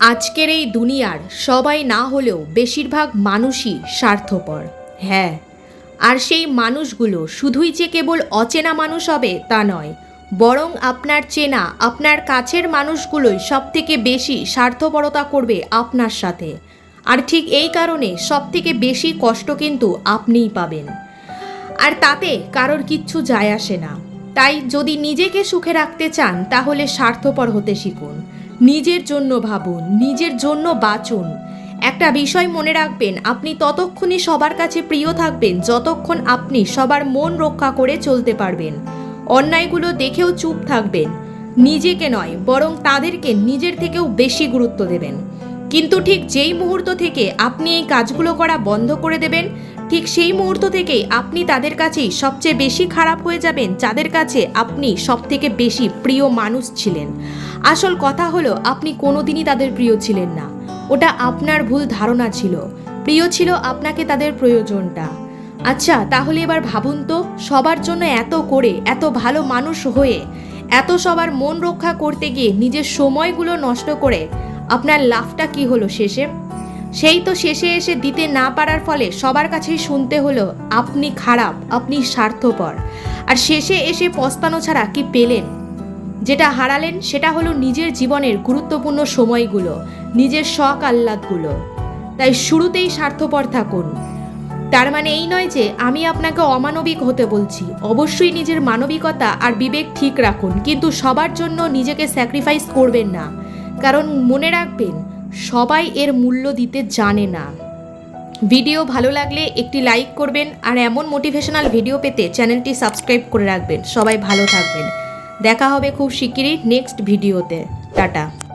আজকের এই দুনিয়ার সবাই না হলেও বেশিরভাগ মানুষই স্বার্থপর। হ্যাঁ আর সেই মানুষগুলো শুধুই যে কেবল অচেনা মানুষ হবে তা নয়, বরং আপনার চেনা, আপনার কাছের মানুষগুলোই সব থেকে বেশি স্বার্থপরতা করবে আপনার সাথে। আর ঠিক এই কারণে সব থেকে বেশি কষ্ট কিন্তু আপনিই পাবেন। আর তাতে কারোর কিচ্ছু যায় আসে না। তাই যদি নিজেকে সুখে রাখতে চান, তাহলে স্বার্থপর হতে শিখুন। নিজের জন্য ভাবুন, নিজের জন্য বাঁচুন। একটা বিষয় মনে রাখবেন, আপনি ততক্ষণই সবার কাছে প্রিয় থাকবেন, যতক্ষণ আপনি সবার মন রক্ষা করে চলতে পারবেন। অন্যায়গুলো দেখেও চুপ থাকবেন। নিজেকে নয়, বরং তাদেরকে নিজের থেকেও বেশি গুরুত্ব দেবেন। কিন্তু ঠিক যেই মুহূর্ত থেকে আপনি এই কাজগুলো করা বন্ধ করে দেবেন ঠিক সেই মুহূর্ত থেকেই আপনি তাদের কাছেই সবচেয়ে বেশি খারাপ হয়ে যাবেন, যাদের কাছে আপনি সব থেকে বেশি প্রিয় মানুষ ছিলেন। আসল কথা হলো, আপনি কোনোদিনই তাদের প্রিয় ছিলেন না। ওটা আপনার ভুল ধারণা ছিল। প্রিয় ছিল আপনাকে তাদের প্রয়োজনটা। আচ্ছা তাহলে এবার ভাবুন তো, সবার জন্য এত করে, এত ভালো মানুষ হয়ে, এত সবার মন রক্ষা করতে গিয়ে নিজের সময়গুলো নষ্ট করে, আপনার লাভটা কি হলো শেষে? সেই তো শেষে এসে দিতে না পারার ফলে সবার কাছেই শুনতে হলো, আপনি খারাপ, আপনি স্বার্থপর। আর শেষে এসে পস্তানো ছাড়া কি পেলেন? যেটা হারালেন সেটা হলো নিজের জীবনের গুরুত্বপূর্ণ সময়গুলো, নিজের শখ আহ্লাদগুলো। তাই শুরুতেই স্বার্থপর থাকুন। তার মানে এই নয় যে আমি আপনাকে অমানবিক হতে বলছি। অবশ্যই নিজের মানবিকতা আর বিবেক ঠিক রাখুন, কিন্তু সবার জন্য নিজেকে স্যাক্রিফাইস করবেন না। কারণ মনে রাখবেন সবাই এর মূল্য দিতে জানে না। ভিডিও ভালো লাগলে একটি লাইক করবেন আর এমন মোটিভেশনাল ভিডিও পেতে চ্যানেলটি সাবস্ক্রাইব করে রাখবেন। সবাই ভালো থাকবেন। দেখা হবে খুব শিগগিরই নেক্সট ভিডিওতে। টাটা।